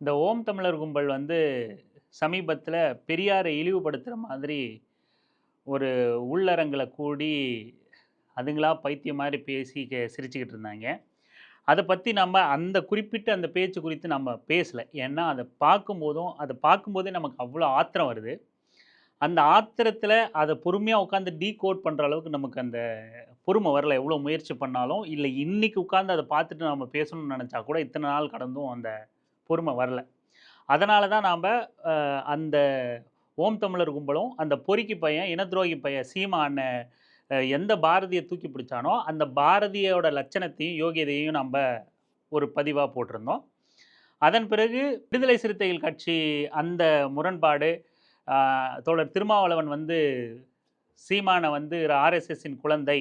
இந்த ஓம் தமிழர் கும்பல் வந்து சமீபத்தில் பெரியாரை இழிவுபடுத்துகிற மாதிரி ஒரு உள்ளரங்கில் கூடி அதுங்களா பைத்தியம் மாதிரி பேசி கே சிரிச்சுக்கிட்டு இருந்தாங்க. அதை பற்றி நம்ம அந்த குறிப்பிட்ட அந்த பேச்சு குறித்து நம்ம பேசலை. ஏன்னா அதை பார்க்கும்போதும் அதை பார்க்கும்போதே நமக்கு அவ்வளோ ஆத்திரம் வருது. அந்த ஆத்திரத்தில் அதை பொறுமையாக உட்காந்து டீ கோட் பண்ணுற அளவுக்கு நமக்கு அந்த பொறுமை வரல. எவ்வளோ முயற்சி பண்ணாலும் இல்லை இன்றைக்கி உட்காந்து அதை பார்த்துட்டு நம்ம பேசணும்னு நினச்சா கூட இத்தனை நாள் கடந்தும் அந்த பொறுமை வரல. அதனால தான் நாம் அந்த ஓம் தமிழர் கும்பலும் அந்த பொறுக்கி பையன் இனத்துரோகி பையன் சீமான எந்த பாரதியை தூக்கி பிடிச்சானோ அந்த பாரதியோட லட்சணத்தையும் யோகியதையும் நம்ம ஒரு பதிவாக போட்டிருந்தோம். அதன் பிறகு விடுதலை சிறுத்தைகள் கட்சி அந்த முரண்பாடு தோழர் திருமாவளவன் வந்து சீமானை வந்து ஆர்எஸ்எஸ்ஸின் குழந்தை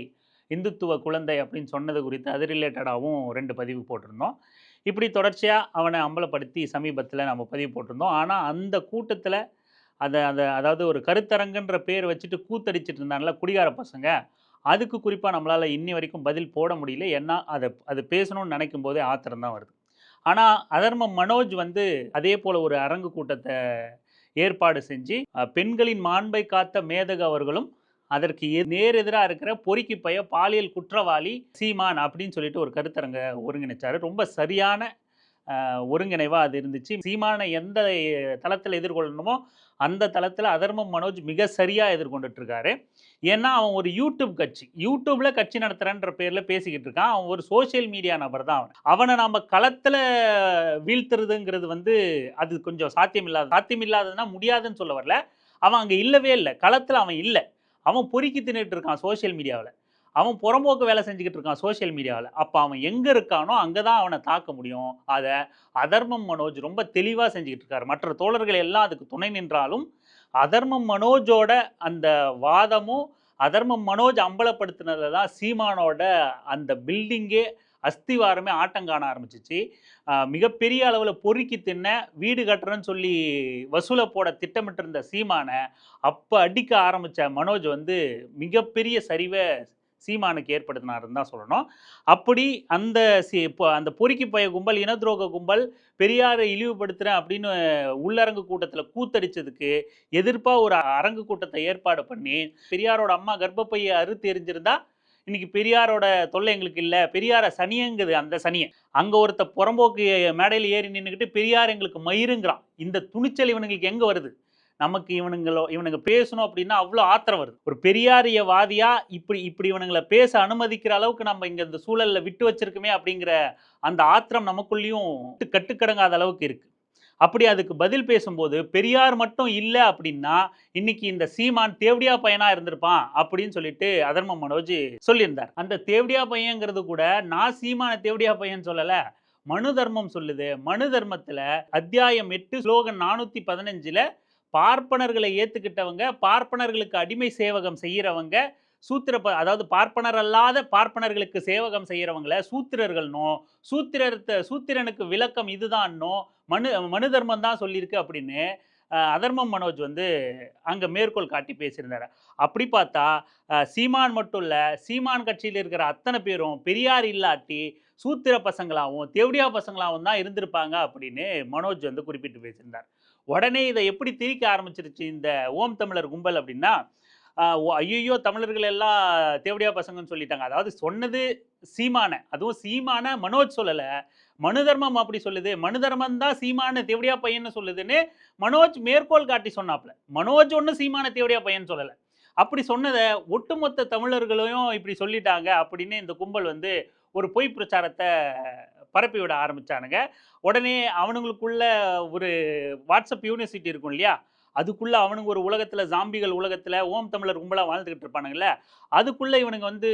இந்துத்துவ குழந்தை அப்படின்னு சொன்னது குறித்து அது ரிலேட்டடாகவும் ரெண்டு பதிவு போட்டிருந்தோம். இப்படி தொடர்ச்சியாக அவனை அம்பலப்படுத்தி சமீபத்தில் நம்ம பதிவு போட்டிருந்தோம். ஆனால் அந்த கூட்டத்தில் அதை அதை அதாவது ஒரு கருத்தரங்குன்ற பேர் வச்சுட்டு கூத்தடிச்சிட்டு இருந்தாங்கல்ல குடிகார பசங்க அதுக்கு குறிப்பாக நம்மளால் இன்னி வரைக்கும் பதில் போட முடியல. ஏன்னா அதை அது பேசணும்னு நினைக்கும் போதே ஆத்திரம் தான் வருது. ஆனால் அதர்ம மனோஜ் வந்து அதே போல் ஒரு அரங்கு கூட்டத்தை ஏற்பாடு செஞ்சு பெண்களின் மாண்பை காத்த மேதக அவர்களும் அதற்கு நேர் எதிராக இருக்கிற பொறுக்கி பய பாலியல் குற்றவாளி சீமான் அப்படின்னு சொல்லிட்டு ஒரு கருத்தரங்க ஒருங்கிணைச்சாரு. ரொம்ப சரியான ஒருங்கிணைவாக அது இருந்துச்சு. சீமானை எந்த தளத்தில் எதிர்கொள்ளணுமோ அந்த தளத்தில் அதர்மம் மனோஜ் மிக சரியாக எதிர்கொண்டுட்ருக்காரு. ஏன்னா அவன் ஒரு யூடியூப் கட்சி. யூடியூப்பில் கட்சி நடத்துகிறன்ற பேரில் பேசிக்கிட்டு இருக்கான். அவன் ஒரு சோஷியல் மீடியா நபர் தான் அவன். அவனை நம்ம களத்தில் வீழ்த்துறதுங்கிறது வந்து அது கொஞ்சம் சாத்தியம் இல்லாத சாத்தியம் இல்லாததுன்னா முடியாதுன்னு சொல்ல வரல. அவன் அங்கே இல்லவே இல்லை. களத்தில் அவன் இல்லை. அவன் பொறுக்கி தின்னுட்டு இருக்கான் சோஷியல் மீடியாவில் அவன் புறம்போக்கு வேலை செஞ்சுக்கிட்டு இருக்கான் சோஷியல் மீடியாவில் அப்போ அவன் எங்கே இருக்கானோ அங்கே தான் அவனை தாக்க முடியும். அதை அதர்மம் மனோஜ் ரொம்ப தெளிவாக செஞ்சுக்கிட்டு இருக்காரு. மற்ற தோழர்கள் எல்லாம் அதுக்கு துணை நின்றாலும் அதர்மம் மனோஜோட அந்த வாதமும் அதர்மம் மனோஜ் அம்பலப்படுத்தினதில் தான் சீமானோட அந்த பில்டிங்கே அஸ்திவாரமே ஆட்டம் காண ஆரம்பிச்சிச்சு மிகப்பெரிய அளவில் பொறுக்கி தின்ன வீடு கட்டுறேன்னு சொல்லி வசூலை போட திட்டமிட்டு இருந்த சீமானை அப்போ அடிக்க ஆரம்பித்த மனோஜ் வந்து மிகப்பெரிய சரிவை சீமானுக்கு ஏற்படுத்தினாருன்னு தான் சொல்லணும். அப்படி அந்த சி இப்போ அந்த பொறுக்கி பய கும்பல் இனத்துரோக கும்பல் பெரியாரை இழிவுபடுத்துகிறேன் அப்படின்னு உள்ளரங்கு கூட்டத்தில் கூத்தடிச்சதுக்கு எதிர்ப்பாக ஒரு அரங்கு கூட்டத்தை ஏற்பாடு பண்ணி பெரியாரோட அம்மா கர்ப்பப்பையை அறுத்து எரிஞ்சிருந்தா இன்னைக்கு பெரியாரோட தொல்லை எங்களுக்கு இல்லை. பெரியாரை சனியங்குது அந்த சனியை அங்கே ஒருத்த புறம்போக்கு மேடையில் ஏறி நின்றுக்கிட்டு பெரியார் எங்களுக்கு மயிருங்கிறான். இந்த துணிச்சல் இவனுங்களுக்கு எங்கே வருது? நமக்கு இவனுங்களோ இவனுங்க பேசணும் அப்படின்னா அவ்வளோ ஆத்திரம் வருது. ஒரு பெரியாரியவாதியா இப்படி இப்படி இவனுங்களை பேச அனுமதிக்கிற அளவுக்கு நம்ம இங்கே இந்த சூழலில் விட்டு வச்சிருக்கோமே அப்படிங்கிற அந்த ஆத்திரம் நமக்குள்ளேயும் கட்டுக்கடங்காத அளவுக்கு இருக்குது அப்படி அதுக்கு பதில் பேசும்போது பெரியார் மட்டும் இல்லை அப்படின்னா இன்னைக்கு இந்த சீமான் தேவடியா பையனா இருந்திருப்பான் அப்படின்னு சொல்லிட்டு அதர்ம மனோஜ் சொல்லியிருந்தார். அந்த தேவடியா பையங்கிறது கூட நான் சீமான தேவடியா பையன் சொல்லல மனு தர்மம் சொல்லுது. மனு தர்மத்துல அத்தியாயம் எட்டு ஸ்லோகன் நானூத்தி பதினஞ்சுல பார்ப்பனர்களை ஏத்துக்கிட்டவங்க பார்ப்பனர்களுக்கு அடிமை சேவகம் செய்யறவங்க சூத்திர ப- அதாவது பார்ப்பனர் அல்லாத பார்ப்பனர்களுக்கு சேவகம் செய்கிறவங்கள சூத்திரர்கள்னோ சூத்திரத்தை சூத்திரனுக்கு விளக்கம் இதுதான்னோ மனு மனு தர்மம் தான் சொல்லியிருக்கு அப்படின்னு அதர்மம் மனோஜ் வந்து அங்கே மேற்கோள் காட்டி பேசியிருந்தார். அப்படி பார்த்தா சீமான் மட்டும் இல்லை சீமான் கட்சியில் இருக்கிற அத்தனை பேரும் பெரியார் இல்லாட்டி சூத்திர பசங்களாகவும் தேவடியா பசங்களாகவும் தான் இருந்திருப்பாங்க அப்படின்னு மனோஜ் வந்து குறிப்பிட்டு பேசியிருந்தார். உடனே இதை எப்படி திரிக்க ஆரம்பிச்சிருச்சு இந்த ஓம் தமிழர் கும்பல் அப்படின்னா ஐயோ தமிழர்கள் எல்லாம் தேவடியா பசங்கன்னு சொல்லிட்டாங்க. அதாவது சொன்னது சீமான. அதுவும் சீமான மனோஜ் சொல்லலை. மனு தர்மம் அப்படி சொல்லுது. மனு தர்மம் தான் சீமான தேவடியா பையன்னு சொல்லுதுன்னு மனோஜ் மேற்கோள் காட்டி சொன்னாப்ல. மனோஜ் ஒன்று சீமான தேவடியா பையன் சொல்லலை. அப்படி சொன்னதை ஒட்டுமொத்த தமிழர்களையும் இப்படி சொல்லிட்டாங்க அப்படின்னு இந்த கும்பல் வந்து ஒரு பொய் பிரச்சாரத்தை பரப்பி விட ஆரம்பிச்சானுங்க. உடனே அவனுங்களுக்குள்ள ஒரு வாட்ஸ்அப் யூனிவர்சிட்டி இருக்கும் இல்லையா? அதுக்குள்ளே அவனுங்க ஒரு உலகத்தில் ஜாம்பிகள் உலகத்தில் ஓம் தமிழர் கும்பலாக வாழ்ந்துகிட்டு இருப்பானுங்கல்ல அதுக்குள்ளே இவனுங்க வந்து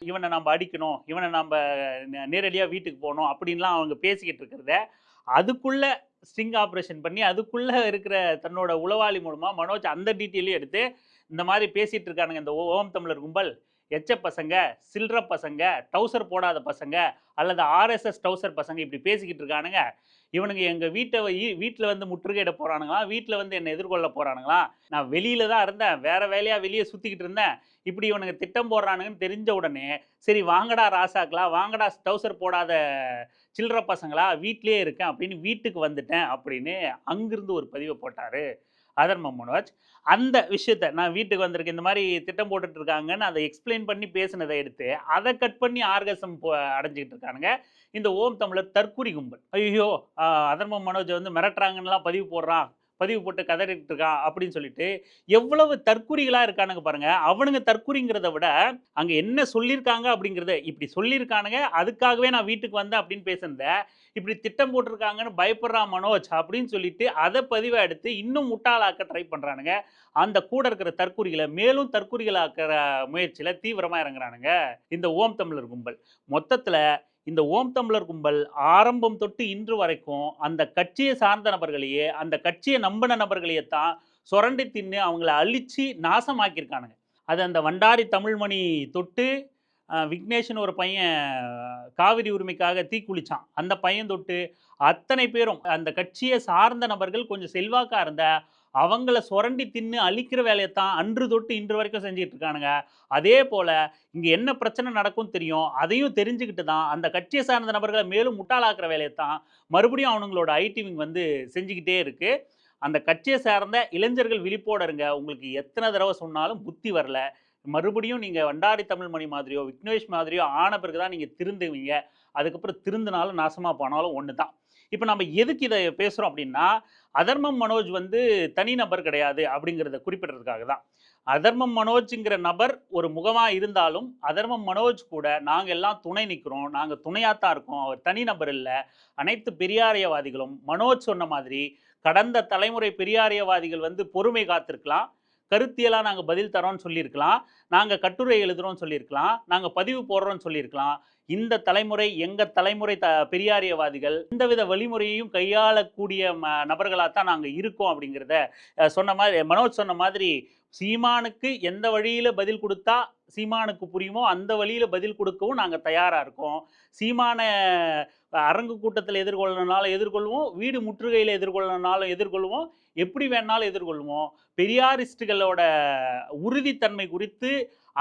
இவனை நம்ம அடிக்கணும் இவனை நம்ம நே- வீட்டுக்கு போகணும் அப்படின்லாம் அவங்க பேசிக்கிட்டு இருக்கிறத அதுக்குள்ளே ஸ்ட்ரிங் ஆப்ரேஷன் பண்ணி அதுக்குள்ளே இருக்கிற தன்னோட உளவாளி மூலமாக மனோஜ் அந்த டீட்டெயிலையும் எடுத்து இந்த மாதிரி பேசிகிட்டு இருக்கானுங்க இந்த ஓ- ஓம் தமிழர் கும்பல். எச்ச பசங்க சில்லற பசங்க டவுசர் போடாத பசங்க அல்லது ஆர்எஸ்எஸ் டவுசர் பசங்க இப்படி பேசிக்கிட்டு இருக்கானுங்க. இவனுங்க எங்கள் வீட்டை வீட்டில் வந்து முற்றுகையிட போகிறானுங்களா வீட்டில் வந்து என்னை எதிர்கொள்ள போகிறானுங்களா நான் வெளியில் தான் இருந்தேன். வேறு வேலையாக வெளியே சுற்றிக்கிட்டு இருந்தேன். இப்படி இவனுங்க திட்டம் போடுறானுங்கன்னு தெரிஞ்ச உடனே சரி வாங்கடா ராசாக்களா வாங்கடா டவுசர் போடாத சில்லற பசங்களா? வீட்டிலே இருக்கேன் அப்படின்னு வீட்டுக்கு வந்துட்டேன் அப்படின்னு அங்கிருந்து ஒரு பதிவை போட்டார். அதர்மம் மனோஜ் அந்த விஷயத்த நான் வீட்டுக்கு வந்திருக்கேன் இந்த மாதிரி திட்டம் போட்டுட்டு இருக்காங்கன்னு அதை எக்ஸ்பிளைன் பண்ணி பேசினதை எடுத்து அதை கட் பண்ணி ஆர்கசம் அடைஞ்சிக்கிட்டு இருக்கானுங்க இந்த ஓம் தமிழர் தற்குறி கும்பல். ஐயோ அதர்மம் மனோஜ் வந்து மிரட்டுறாங்கன்னுலாம் பதிவு போடுறான். பதிவு போட்டு கதறிட்டு இருக்கான் அப்படின்னு சொல்லிட்டு எவ்வளவு தற்குறிகளா இருக்கானுங்க பாருங்க. அவனுங்க தற்குறிங்கிறத விட அங்க என்ன சொல்லியிருக்காங்க அப்படிங்கிறத இப்படி சொல்லியிருக்கானுங்க அதுக்காகவே நான் வீட்டுக்கு வந்தேன் அப்படின்னு பேசியிருந்தேன் இப்படி திட்டம் போட்டிருக்காங்கன்னு பயப்படுறான் மனோஜ் அப்படின்னு சொல்லிட்டு அதை பதிவை எடுத்து இன்னும் முட்டாளாக்க ட்ரை பண்றானுங்க. அந்த கூட இருக்கிற தற்குறிகளை மேலும் தற்குறிகளாக்குற முயற்சியில தீவிரமா இறங்குறானுங்க. இந்த ஓம் தமிழர் கும்பல். மொத்தத்துல இந்த ஓம் தமிழர் கும்பல் ஆரம்பம் தொட்டு இன்று வரைக்கும் அந்த கட்சியை சார்ந்த நபர்களையே அந்த கட்சியை நம்பின நபர்களையே தான் சுரண்டி தின்னு அவங்கள அழித்து நாசமாக்கியிருக்கானுங்க. அது அந்த வண்டாரி தமிழ்மணி தொட்டு விக்னேஷ்னு ஒரு பையன் காவிரி உரிமைக்காக தீக்குளிச்சான் அந்த பையன் தொட்டு அத்தனை பேரும் அந்த கட்சியை சார்ந்த நபர்கள் கொஞ்சம் செல்வாக்காக இருந்த அவங்கள சுரண்டி தின்னு அழிக்கிற வேலையை தான் அன்று தொட்டு இன்று வரைக்கும் செஞ்சுட்டு இருக்கானுங்க. அதே போல் இங்கே என்ன பிரச்சனை நடக்கும் தெரியும். அதையும் தெரிஞ்சுக்கிட்டு தான் அந்த கட்சியை சார்ந்த நபர்களை மேலும் முட்டாளாக்குற வேலையை தான் மறுபடியும் அவனுங்களோட ஐடிவிங் வந்து செஞ்சுக்கிட்டே இருக்குது அந்த கட்சியை சார்ந்த இளைஞர்கள் விழிப்போட இருங்க. உங்களுக்கு எத்தனை தடவை சொன்னாலும் புத்தி வரல. மறுபடியும் நீங்கள் வண்டாரி தமிழ் மணி மாதிரியோ விக்னேஷ் மாதிரியோ ஆன பிறகு தான் நீங்கள் திருந்துவீங்க. அதுக்கப்புறம் திருந்தினாலும் நாசமாக போனாலும் ஒன்று தான் இப்போ நம்ம எதுக்கு இதை பேசுகிறோம் அப்படின்னா அதர்மம் மனோஜ் வந்து தனிநபர் கிடையாது அப்படிங்கிறத குறிப்பிடுறதுக்காக தான். அதர்மம் மனோஜ்ங்கிற நபர் ஒரு முகமாக இருந்தாலும் அதர்மம் மனோஜ் கூட நாங்கள் எல்லாம் துணை நிற்கிறோம் நாங்கள் துணையாத்தான் இருக்கோம் அவர் தனி நபர் இல்லை அனைத்து பெரியாரியவாதிகளும் மனோஜ் சொன்ன மாதிரி கடந்த தலைமுறை பெரியாரியவாதிகள் வந்து பொறுமை காத்திருக்கலாம் கருத்தியலாக நாங்கள் பதில் தரோம்னு சொல்லியிருக்கலாம். நாங்கள் கட்டுரை எழுதுகிறோம்னு சொல்லியிருக்கலாம். நாங்கள் பதிவு போடுறோம்னு சொல்லியிருக்கலாம். இந்த தலைமுறை எங்கள் தலைமுறை த பெரியாரியவாதிகள் எந்தவித வழிமுறையையும் கையாளக்கூடிய ம நபர்களாக தான் நாங்கள் இருக்கோம் அப்படிங்கிறத சொன்ன மாதிரி மனோஜ் சொன்ன மாதிரி சீமானுக்கு எந்த வழியில் பதில் கொடுத்தா சீமானுக்கு புரியுமோ அந்த வழியில் பதில் கொடுக்கவும் நாங்கள் தயாராக இருக்கோம். சீமானை அரங்கு கூட்டத்தில் எதிர்கொள்ளனாலும் எதிர்கொள்வோம். வீடு முற்றுகையில் எதிர்கொள்ளனாலும் எதிர்கொள்வோம். எப்படி வேணாலும் எதிர்கொள்வோம். பெரியாரிஸ்டுகளோட உறுதித்தன்மை குறித்து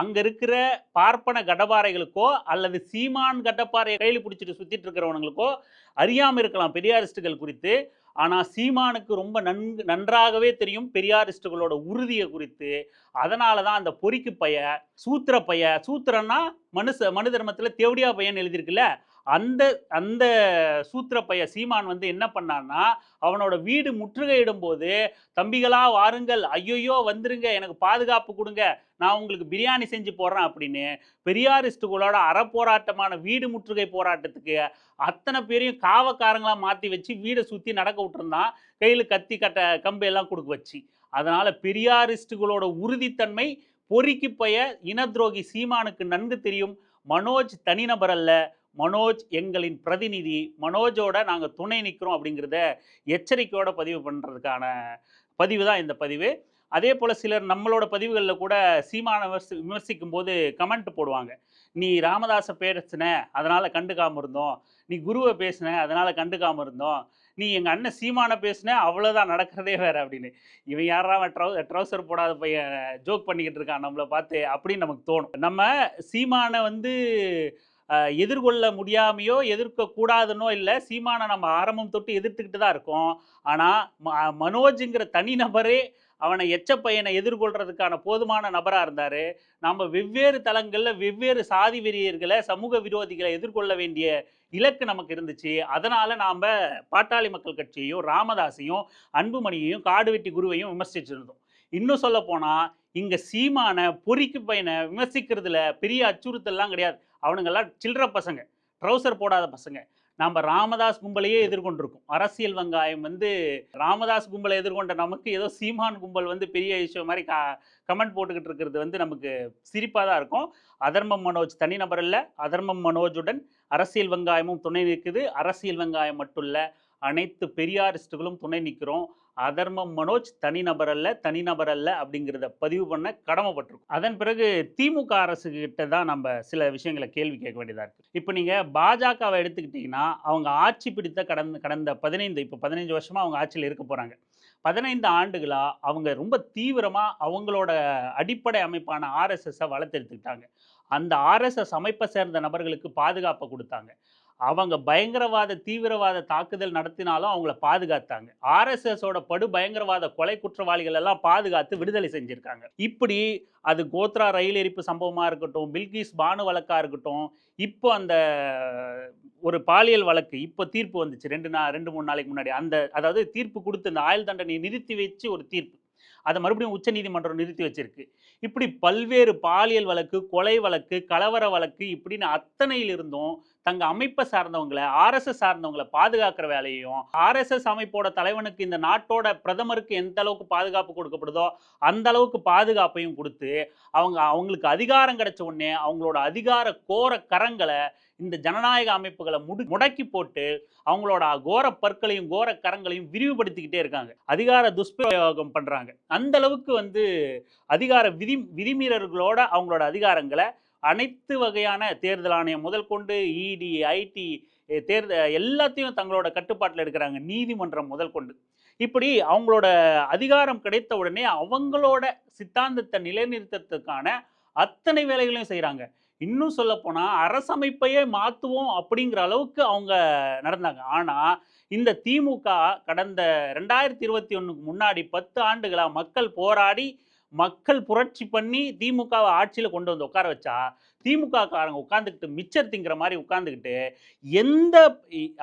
அங்கே இருக்கிற பார்ப்பன கடப்பாறைகளுக்கோ அல்லது சீமான் கடப்பாறையை கையில் பிடிச்சிட்டு சுற்றிட்டு இருக்கிறவனுங்களுக்கோ அறியாமல் இருக்கலாம் பெரியாரிஸ்டுகள் குறித்து. ஆனால் சீமானுக்கு ரொம்ப நன்கு நன்றாகவே தெரியும் பெரியாரிஸ்டுகளோட உறுதியை குறித்து. அதனால தான் அந்த பொறிக்கு பைய சூத்திர பைய சூத்திரன்னா மனுஷ மனு தர்மத்தில் தேவடியா பையன் எழுதியிருக்குல்ல அந்த அந்த சூத்திர பைய சீமான் வந்து என்ன பண்ணான்னா அவனோட வீடு முற்றுகையிடும் போது தம்பிகளா வாருங்கள் ஐயையோ வந்துருங்க எனக்கு பாதுகாப்பு கொடுங்க நான் உங்களுக்கு பிரியாணி செஞ்சு போடுறேன் அப்படின்னு பெரியாரிஸ்டுகளோட அறப்போராட்டமான வீடு முற்றுகை போராட்டத்துக்கு அத்தனை பேரையும் காவக்காரங்களாக மாற்றி வச்சு வீடை சுற்றி நடக்க விட்டுருந்தான். கையில் கத்தி கட்ட கம்பு எல்லாம் கொடுக்க வச்சு. அதனால் பெரியாரிஸ்டுகளோட உறுதித்தன்மை பொறிக்கு பய இனத்துரோகி சீமானுக்கு நன்கு தெரியும். மனோஜ் தனிநபர் அல்ல மனோஜ் எங்களின் பிரதிநிதி. மனோஜோட நாங்கள் துணை நிற்கிறோம் அப்படிங்கிறத எச்சரிக்கையோட பதிவு பண்ணுறதுக்கான பதிவு தான் இந்த பதிவு. அதே போல் சிலர் நம்மளோட பதிவுகளில் கூட சீமான விமர்சி விமர்சிக்கும் போது கமெண்ட் போடுவாங்க. நீ ராமதாஸை பேசின அதனால் கண்டுக்காமல் இருந்தோம். நீ குருவை பேசின அதனால் கண்டுக்காமல் இருந்தோம். நீ எங்கள் அண்ணன் சீமானை பேசின அவ்வளோதான் நடக்கிறதே வேறு அப்படின்னு. இவன் யாரா ட்ரௌ ட்ரௌசர் போடாத பையன் ஜோக் பண்ணிக்கிட்டு இருக்கான் நம்மளை பார்த்து அப்படின்னு நமக்கு தோணும். நம்ம சீமானை வந்து எதிர்கொள்ள முடியாமையோ எதிர்க்கக்கூடாதுனோ இல்லை சீமானை நம்ம ஆரம்பம் தொட்டு எதிர்த்துக்கிட்டு தான் இருக்கோம். ஆனால் ம மனோஜுங்கிற தனிநபரே அவனை எச்ச பையனை எதிர்கொள்றதுக்கான போதுமான நபராக இருந்தார். நாம் வெவ்வேறு தளங்களில் வெவ்வேறு சாதி வெறியர்களை சமூக விரோதிகளை எதிர்கொள்ள வேண்டிய இலக்கு நமக்கு இருந்துச்சு. அதனால் நாம் பாட்டாளி மக்கள் கட்சியையும் ராமதாஸையும் அன்புமணியையும் காடுவெட்டி குருவையும் விமர்சிச்சிருந்தோம். இன்னும் சொல்ல போனால் இங்கே சீமான பொறிக்கு பையனை விமர்சிக்கிறதுல பெரிய அச்சுறுத்தல்லாம் கிடையாது. அவனுங்கெல்லாம் சில்லற பசங்க. ட்ரௌசர் போடாத பசங்க. நம்ம ராமதாஸ் கும்பலையே எதிர்கொண்டிருக்கோம். அரசியல் வெங்காயம் வந்து ராமதாஸ் கும்பலை எதிர்கொண்ட நமக்கு ஏதோ சீமான் கும்பல் வந்து பெரிய விஷயம் மாதிரி கா கமெண்ட் போட்டுக்கிட்டு இருக்கிறது வந்து நமக்கு சிரிப்பாக தான் இருக்கும். அதர்மம் மனோஜ் தனிநபர் இல்லை அதர்மம் மனோஜுடன் அரசியல் வெங்காயமும் துணை நிற்குது. அரசியல் வெங்காயம் மட்டும் இல்லை அனைத்து பெரியாரிஸ்டுகளும் துணை நிற்கிறோம். அதர்மம் மனோஜ் தனிநபர் அல்ல தனிநபர் அல்ல அப்படிங்கிறத பதிவு பண்ண கடமைப்பட்டிருக்கும். அதன் பிறகு திமுக அரசு கிட்ட தான் நம்ம சில விஷயங்களை கேள்வி கேட்க வேண்டியதாக இருக்குது இப்போ நீங்கள் பாஜகவை எடுத்துக்கிட்டிங்கன்னா அவங்க ஆட்சி பிடித்த கடந்த கடந்த பதினைந்து இப்போ பதினைஞ்சு வருஷமாக அவங்க ஆட்சியில் இருக்க போகிறாங்க பதினைந்து ஆண்டுகளாக அவங்க ரொம்ப தீவிரமாக அவங்களோட அடிப்படை அமைப்பான ஆர்எஸ்எஸ்ஸை வளர்த்தெடுத்துக்கிட்டாங்க. அந்த ஆர்எஸ்எஸ் அமைப்பை சேர்ந்த நபர்களுக்கு பாதுகாப்பை கொடுத்தாங்க. அவங்க பயங்கரவாத தீவிரவாத தாக்குதல் நடத்தினாலும் அவங்கள பாதுகாத்தாங்க. ஆர்எஸ்எஸோட படு பயங்கரவாத கொலை குற்றவாளிகள் எல்லாம் பாதுகாத்து விடுதலை செஞ்சுருக்காங்க. இப்படி அது கோத்ரா ரயில் எரிப்பு சம்பவமாக இருக்கட்டும் பில்கிஸ் பானு வழக்காக இருக்கட்டும் இப்போ அந்த ஒரு பாலியல் வழக்கு இப்போ தீர்ப்பு வந்துச்சு. ரெண்டு நா ரெண்டு மூணு நாளைக்கு முன்னாடி அந்த அதாவது தீர்ப்பு கொடுத்து இந்த ஆயுள் தண்டனையை நிறுத்தி வச்சு ஒரு தீர்ப்பு. அதை மறுபடியும் உச்சநீதிமன்றம் நிறுத்தி வச்சிருக்கு. இப்படி பல்வேறு பாலியல் வழக்கு கொலை வழக்கு கலவர வழக்கு இப்படின்னு அத்தனையில் இருந்தும் தங்க அமைப்பை சார்ந்தவங்களை ஆர்எஸ்எஸ் சார்ந்தவங்களை பாதுகாக்கிற வேலையும் ஆர்எஸ்எஸ் அமைப்போட தலைவனுக்கு இந்த நாட்டோட பிரதமருக்கு எந்த அளவுக்கு பாதுகாப்பு கொடுக்கப்படுதோ அந்த அளவுக்கு பாதுகாப்பையும் கொடுத்து அவங்க அவங்களுக்கு அதிகாரம் கிடைச்ச உடனே அவங்களோட அதிகார கோர கரங்களை இந்த ஜனநாயக அமைப்புகளை முடு முடக்கி போட்டு அவங்களோட கோர பற்களையும் கோர கரங்களையும் விரிவுபடுத்திக்கிட்டே இருக்காங்க. அதிகார துஷ்பிரயோகம் பண்ணுறாங்க அந்த அளவுக்கு வந்து அதிகார விதி விதிமீறல்களோட அவங்களோட அதிகாரங்களை அனைத்து வகையான தேர்தல் ஆணையம் முதல் கொண்டு இடி ஐடி தேர்தல் எல்லாத்தையும் தங்களோட கட்டுப்பாட்டில் எடுக்கிறாங்க. நீதிமன்றம் முதல் கொண்டு. இப்படி அவங்களோட அதிகாரம் கிடைத்த உடனே அவங்களோட சித்தாந்தத்தை நிலைநிறுத்தத்துக்கான அத்தனை வேலைகளையும் செய்கிறாங்க இன்னும் சொல்லப்போனால் அரசமைப்பையே மாற்றுவோம் அப்படிங்கிற அளவுக்கு அவங்க நடந்தாங்க. ஆனால் இந்த திமுக கடந்த ரெண்டாயிரத்தி இருபத்தி ஒன்றுக்கு முன்னாடி பத்து ஆண்டுகளாக மக்கள் போராடி மக்கள் புரட்சி பண்ணி திமுகவை ஆட்சியில் கொண்டு வந்து உட்கார வச்சா திமுக காரங்க உட்காந்துக்கிட்டு மிச்சர் திங்கிற மாதிரி உட்காந்துக்கிட்டு எந்த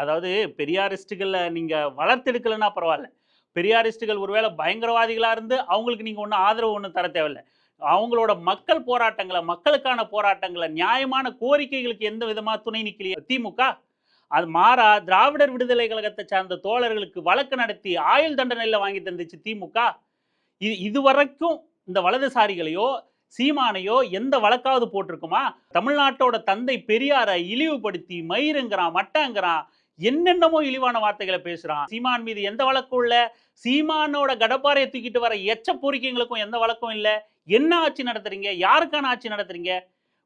அதாவது பெரியாரிஸ்டுகளை நீங்கள் வளர்த்தெடுக்கலைன்னா பரவாயில்ல. பெரியாரிஸ்டுகள் ஒருவேளை பயங்கரவாதிகளாக இருந்து அவங்களுக்கு நீங்கள் ஒன்றும் ஆதரவு ஒன்றும் தர தேவையில்ல. அவங்களோட மக்கள் போராட்டங்களை மக்களுக்கான போராட்டங்களை நியாயமான கோரிக்கைகளுக்கு எந்த விதமாக துணை நிற்கலையே திமுக. அது மாறா திராவிடர் விடுதலை கழகத்தை சார்ந்த தோழர்களுக்கு வழக்கு நடத்தி ஆயுள் தண்டனையில் வாங்கி தந்துச்சு திமுக. இது இதுவரைக்கும் இந்த வலதுசாரிகளையோ சீமானையோ எந்த வழக்காவது போட்டிருக்குமா? தமிழ்நாட்டோட தந்தை பெரியாரை இழிவுபடுத்தி மயிருங்கிறான் மட்டங்கிறான் என்னென்னமோ இழிவான வார்த்தைகளை பேசுறான். சீமான் மீது எந்த வழக்கும் இல்ல. சீமானோட கடப்பாறையை தூக்கிட்டு வர எச்ச பொறிக்கைங்களுக்கும் எந்த வழக்கம் இல்லை. என்ன ஆட்சி நடத்துறீங்க? யாருக்கான ஆட்சி நடத்துறீங்க?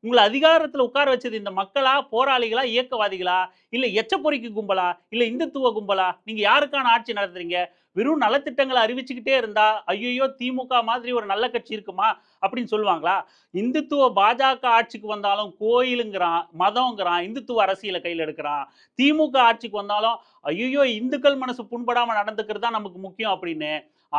உங்களை அதிகாரத்துல உட்கார வச்சது இந்த மக்களா போராளிகளா இயக்கவாதிகளா? இல்லை எச்ச பொறிக்கு கும்பலா? இல்லை இந்துத்துவ கும்பலா? நீங்க யாருக்கான ஆட்சி நடத்துறீங்க? வெறும் நலத்திட்டங்களை அறிவிச்சுக்கிட்டே இருந்தா ஐயோ திமுக மாதிரி ஒரு நல்ல கட்சி இருக்குமா? அப்படின்னு சொல்லுவாங்களா? இந்துத்துவ பாஜக ஆட்சிக்கு வந்தாலும் கோயிலுங்கிறான் மதங்கிறான் இந்துத்துவ அரசியலை கையில் எடுக்கிறான். திமுக ஆட்சிக்கு வந்தாலும் ஐயோ இந்துக்கள் மனசு புண்படாம நடந்துக்கிறது தான் நமக்கு முக்கியம் அப்படின்னு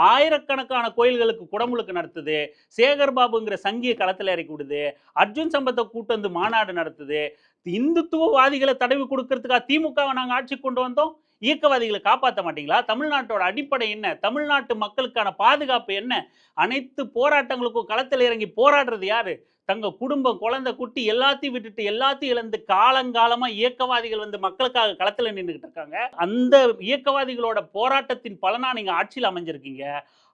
ஆயிரக்கணக்கான கோயில்களுக்கு குடமுழுக்கு நடத்துது. சேகர் பாபுங்கிற சங்கிய களத்தில் இறக்கி விடுது. அர்ஜுன் சம்பத்தை கூட்டு வந்து மாநாடு நடத்துது. இந்துத்துவவாதிகளை தடவி கொடுக்கறதுக்காக திமுகவை நாங்கள் ஆட்சி கொண்டு வந்தோம். இயக்கவாதிகளை காப்பாற்ற மாட்டீங்களா? தமிழ்நாட்டோட அடிப்படை என்ன? தமிழ்நாட்டு மக்களுக்கான பாதுகாப்பு என்ன? அனைத்து போராட்டங்களுக்கும் களத்தில் இறங்கி போராடுறது யாரு? தங்க குடும்பம் குழந்தை குட்டி எல்லாத்தையும் விட்டுட்டு எல்லாத்தையும் இழந்து காலங்காலமாக இயக்கவாதிகள் வந்து மக்களுக்காக களத்தில் நின்றுக்கிட்டு இருக்காங்க. அந்த இயக்கவாதிகளோட போராட்டத்தின் பலனா நீங்கள் ஆட்சியில் அமைஞ்சிருக்கீங்க.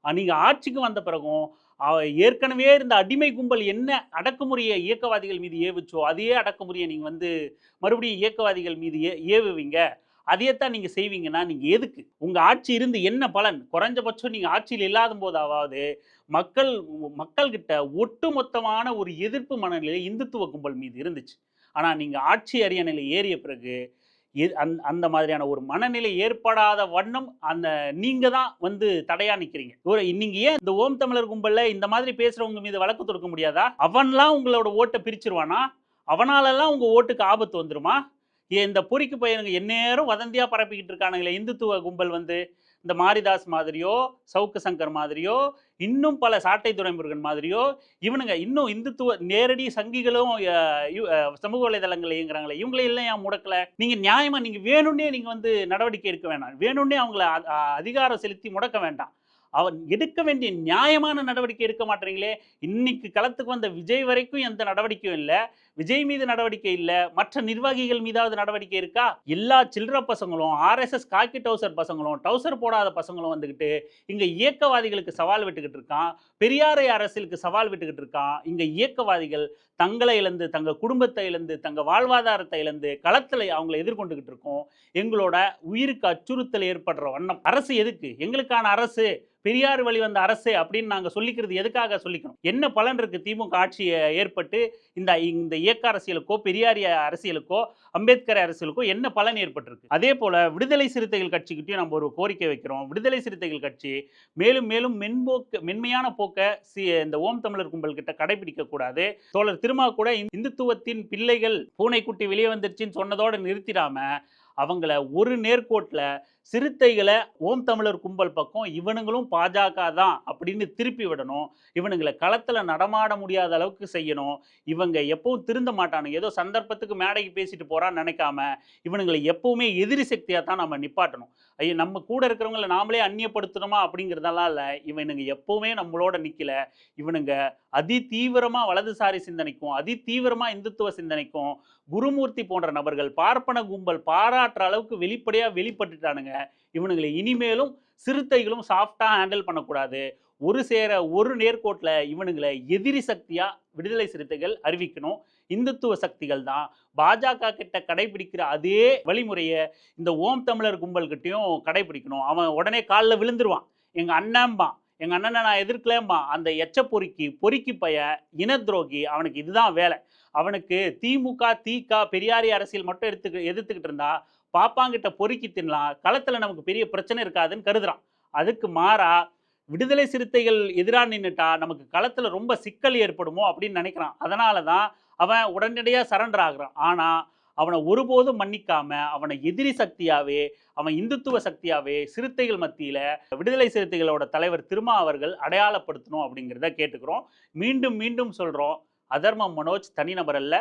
நீங்கள் ஆட்சிக்கு வந்த பிறகும் ஏற்கனவே இருந்த அடிமை கும்பல் என்ன அடக்குமுறையை இயக்கவாதிகள் மீது ஏவுச்சோ அதே அடக்குமுறையை நீங்கள் வந்து மறுபடியும் இயக்கவாதிகள் மீது ஏ ஏவுவீங்க. அதையத்தான் நீங்கள் செய்வீங்கன்னா நீங்கள் எதுக்கு? உங்கள் ஆட்சி இருந்து என்ன பலன்? குறைஞ்சபட்சம் நீங்கள் ஆட்சியில் இல்லாத போதாவது மக்கள் மக்கள்கிட்ட ஒட்டுமொத்தமான ஒரு எதிர்ப்பு மனநிலை இந்துத்துவ கும்பல் மீது இருந்துச்சு. ஆனால் நீங்கள் ஆட்சி அரியணையில் ஏறிய பிறகு எ- அந்த அந்த மாதிரியான ஒரு மனநிலை ஏற்படாத வண்ணம் அந்த நீங்க தான் வந்து தடையா நிக்கிறீங்க. ஒரு நீங்க ஏன் இந்த ஓம் தமிழர் கும்பல்ல இந்த மாதிரி பேசுறவங்க மீது வழக்கு தொடுக்க முடியாதா? அவன்லாம் உங்களோட ஓட்டை பிரிச்சிருவானா? அவனாலெல்லாம் உங்க ஓட்டுக்கு ஆபத்து வந்துருமா? இந்த பொறிக்கு பையனுங்க எந்நேரம் வதந்தியாக பரப்பிக்கிட்டு இருக்கானுங்களே. இந்துத்துவ கும்பல் வந்து இந்த மாரிதாஸ் மாதிரியோ சவுக்கு சங்கர் மாதிரியோ இன்னும் பல சாட்டை துறைமுருகன் மாதிரியோ இவனுங்க இன்னும் இந்துத்துவ நேரடி சங்கிகளும் சமூக வலைதளங்கள் இயங்குறாங்களே. இவங்களே இல்லை ஏன் முடக்கல? நீங்கள் நியாயமாக நீங்கள் வேணும்னே நீங்கள் வந்து நடவடிக்கை எடுக்க வேண்டாம் வேணும்னே அவங்கள அதிகாரம் செலுத்தி முடக்க வேண்டாம். அவன் எடுக்க வேண்டிய நியாயமான நடவடிக்கை எடுக்க மாட்டீங்களே இன்னைக்கு களத்துக்கு வந்த விஜய் வரைக்கும் எந்த நடவடிக்கையும் இல்லை. விஜய் மீது நடவடிக்கை இல்லை மற்ற நிர்வாகிகள் மீதாவது நடவடிக்கை இருக்கா? எல்லா சில்லற பசங்களும் ஆர்எஸ்எஸ் காக்கி டவுசர் பசங்களும் டவுசர் போடாத பசங்களும் வந்துக்கிட்டு இங்கே இயக்கவாதிகளுக்கு சவால் விட்டுக்கிட்டு இருக்கான் பெரியாரை அரசியலுக்கு சவால் விட்டுக்கிட்டு இருக்கான். இங்கே இயக்கவாதிகள் தங்களை இழந்து தங்க குடும்பத்தை இழந்து தங்க வாழ்வாதாரத்தை இழந்து களத்தில் அவங்களை எதிர்கொண்டுகிட்டு இருக்கோம். எங்களோட உயிருக்கு அச்சுறுத்தல் ஏற்படுற வண்ணம். அரசு எதுக்கு? எங்களுக்கான அரசு பெரியார் வழி வந்த அரசு அப்படின்னு நாங்கள் சொல்லிக்கிறது எதுக்காக சொல்லிக்கணும்? என்ன பலன் இருக்குது திமுக ஆட்சியை ஏற்பட்டு இந்த இந்த இயக்க அரசியலுக்கோ பெரியாரிய அரசியலுக்கோ அம்பேத்கர் அரசியலுக்கோ என்ன பலன் ஏற்பட்டிருக்கு? அதே போல விடுதலை சிறுத்தைகள் கட்சிக்கிட்டையும் நம்ம ஒரு கோரிக்கை வைக்கிறோம். விடுதலை சிறுத்தைகள் கட்சி மேலும் மேலும் மென்போக்கு மென்மையான போக்கை சி இந்த ஓம் தமிழர் கும்பல் கிட்ட கடைபிடிக்க கூடாது. தோழர் திருமா கூட இந்துத்துவத்தின் பிள்ளைகள் பூனைக்குட்டி வெளியே வந்துருச்சுன்னு சொன்னதோடு நிறுத்திடாம அவங்கள ஒரு நேர்கோட்டில் சிறுத்தைகளை ஓம் தமிழர் கும்பல் பக்கம் இவனுங்களும் பாஜக தான் அப்படின்னு திருப்பி விடணும். இவனுங்களை களத்தில் நடமாட முடியாத அளவுக்கு செய்யணும். இவங்க எப்பவும் திருந்த மாட்டானுங்க. ஏதோ சந்தர்ப்பத்துக்கு மேடைக்கு பேசிட்டு போகிறான்னு நினைக்காம இவனுங்களை எப்பவுமே எதிரி சக்தியாக தான் நம்ம நிப்பாட்டணும். ஐயோ நம்ம கூட இருக்கிறவங்கள நாமளே அந்நியப்படுத்தணுமா அப்படிங்கிறதெல்லாம் இல்லை. இவனுங்க எப்பவுமே நம்மளோட நிற்கல இவனுங்க அதி தீவிரமாக வலதுசாரி சிந்தனைக்கும் அதி தீவிரமாக இந்துத்துவ சிந்தனைக்கும் குருமூர்த்தி போன்ற நபர்கள் பார்ப்பன கும்பல் பாராட்டுற அளவுக்கு வெளிப்படையாக வெளிப்பட்டுட்டானுங்க. இவனுங்களை இனிமேலும் சிறுத்தைகளும் சாஃப்டாக ஹேண்டில் பண்ணக்கூடாது. ஒரு சேர ஒரு நேர்கோட்டில் இவனுங்களை எதிரி சக்தியாக விடுதலை சிறுத்தைகள் அறிவிக்கணும். இந்துத்துவ சக்திகள் தான். பாஜக கிட்ட கடைபிடிக்கிற அதே வழிமுறையை இந்த ஓம் தமிழர் கும்பல்கிட்டையும் கடைபிடிக்கணும். அவன் உடனே காலில் விழுந்துருவான். எங்கள் அண்ணன்பான் எங்கள் அண்ணனை நான் எதிர்க்கலேம்பான். அந்த எச்ச பொறுக்கி பொறுக்கி பைய இன துரோகி அவனுக்கு இதுதான் வேலை. அவனுக்கு திமுக தீகா பெரியாரி அரசியல் மட்டும் எடுத்து எதிர்த்துக்கிட்டு இருந்தா பாப்பாங்கிட்ட பொறுக்கி தின்னலாம் களத்தில் நமக்கு பெரிய பிரச்சனை இருக்காதுன்னு கருதுறான். அதுக்கு மாறா விடுதலை சிறுத்தைகள் எதிராக நின்றுட்டா நமக்கு களத்தில் ரொம்ப சிக்கல் ஏற்படுமோ அப்படின்னு நினைக்கிறான். அதனால தான் அவன் உடனடியாக சரண்டர் ஆகுறான். ஆனால் அவனை ஒருபோதும் மன்னிக்காம அவனை எதிரி சக்தியாகவே அவன் இந்துத்துவ சக்தியாகவே சிறுத்தைகள் மத்தியில் விடுதலை சிறுத்தைகளோட தலைவர் திருமா அவர்கள் அடையாளப்படுத்தணும் அப்படிங்கிறத கேட்டுக்கிறோம். மீண்டும் மீண்டும் சொல்கிறோம் அதர்மம் மனோஜ் தனிநபர் அல்ல.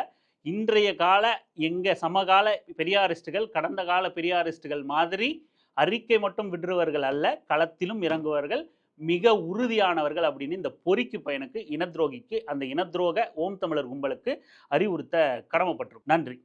இன்றைய கால எங்கள் சமகால பெரியாரிஸ்டுகள் கடந்த கால பெரியாரிஸ்டுகள் மாதிரி அறிக்கை மட்டும் விடுறவர்கள் அல்ல களத்திலும் இறங்குவார்கள். மிக உறுதியானவர்கள் அப்படின்னு இந்த பொறிக்கு பயனுக்கு இனத்ரோகிக்கு அந்த இனத்ரோக ஓம் தமிழர் கும்பலுக்கு அறிவுறுத்த கடமைப்பட்டிருக்கும். நன்றி.